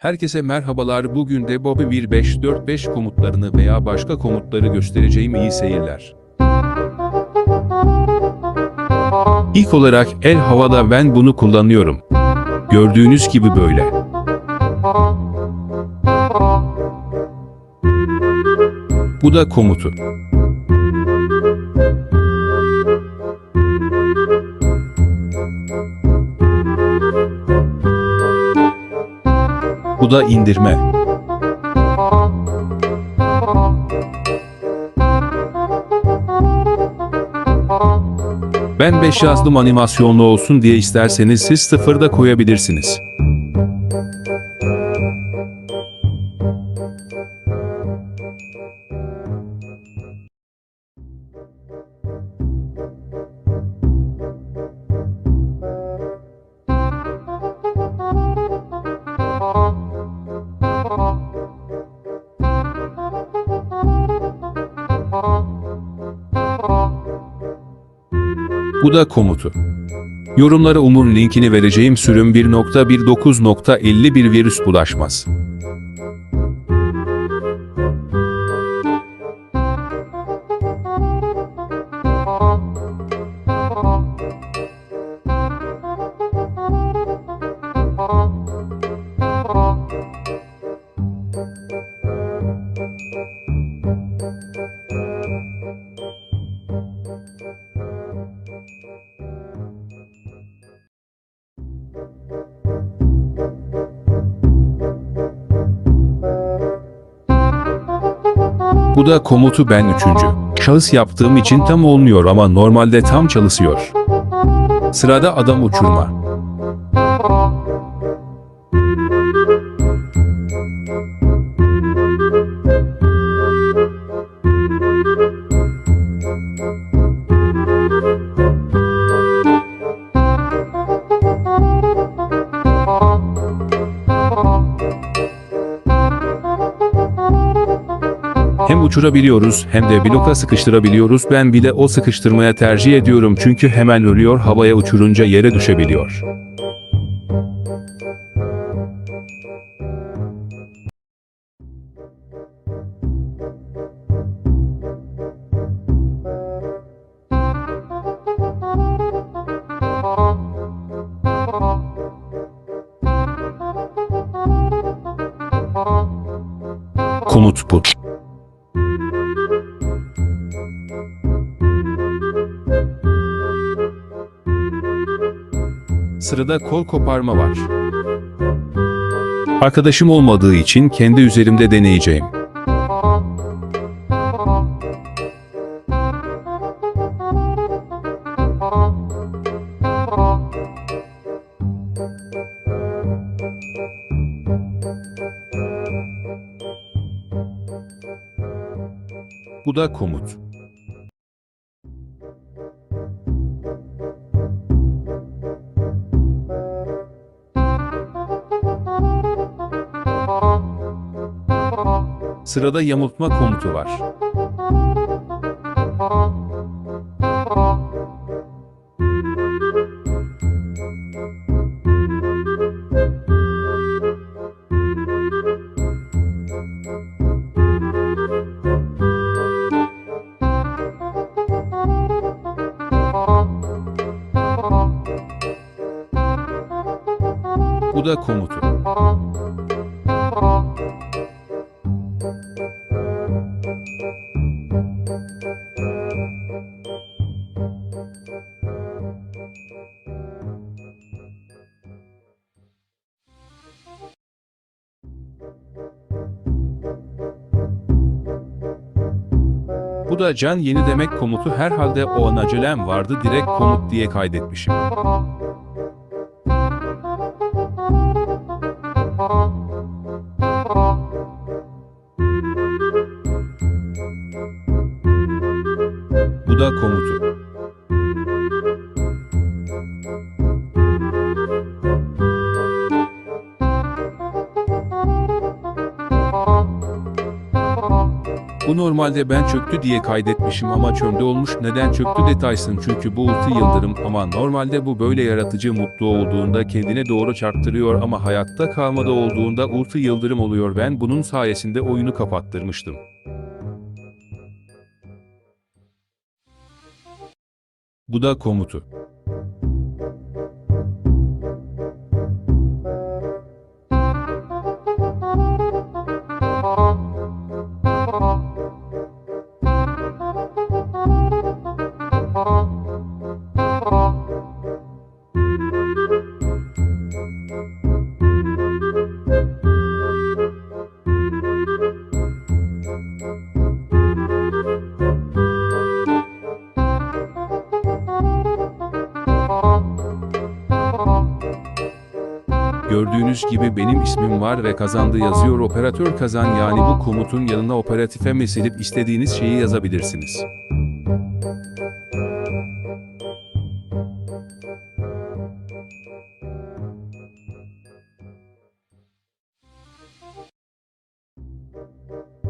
Herkese merhabalar. Bugün de Bobby 1545 komutlarını veya başka komutları göstereceğim iyi seyirler. İlk olarak el havada ben bunu kullanıyorum. Gördüğünüz gibi böyle. Bu da komutu. Bu da indirme. Ben 5 yazdım animasyonlu olsun diye isterseniz siz sıfırda koyabilirsiniz. Bu da komutu. Yorumlara Umur linkini vereceğim sürüm 1.19.51 virüs bulaşmaz. Bu da komutu ben üçüncü. Şahıs yaptığım için tam olmuyor ama normalde tam çalışıyor. Sırada adam uçurma. Hem uçurabiliyoruz hem de bloka sıkıştırabiliyoruz. Ben bile o sıkıştırmaya tercih ediyorum çünkü hemen ölüyor havaya uçurunca yere düşebiliyor. Komut bu. Sırada kol koparma var. Arkadaşım olmadığı için kendi üzerimde deneyeceğim. Bu da komut. Sırada yamultma komutu var. Bu da komutu. Bu da can yeni demek komutu herhalde o an acelem vardı direkt komut diye kaydetmişim. Bu da komutu. Bu normalde ben çöktü diye kaydetmişim ama çömde olmuş neden çöktü detaysın çünkü bu ulti yıldırım ama normalde bu böyle yaratıcı mutlu olduğunda kendine doğru çarptırıyor ama hayatta kalmada olduğunda ulti yıldırım oluyor ben bunun sayesinde oyunu kapattırmıştım. Bu da komutu. Gördüğünüz gibi benim ismim var ve kazandı yazıyor operatör kazan yani bu komutun yanına operatife meselip istediğiniz şeyi yazabilirsiniz.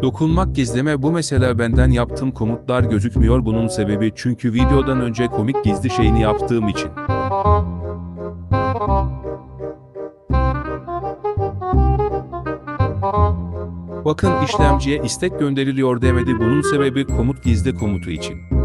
Dokunmak gizleme bu mesela benden yaptığım komutlar gözükmüyor bunun sebebi çünkü videodan önce komik gizli şeyini yaptığım için. Bakın işlemciye istek gönderiliyor demedi bunun sebebi komut gizli komutu için.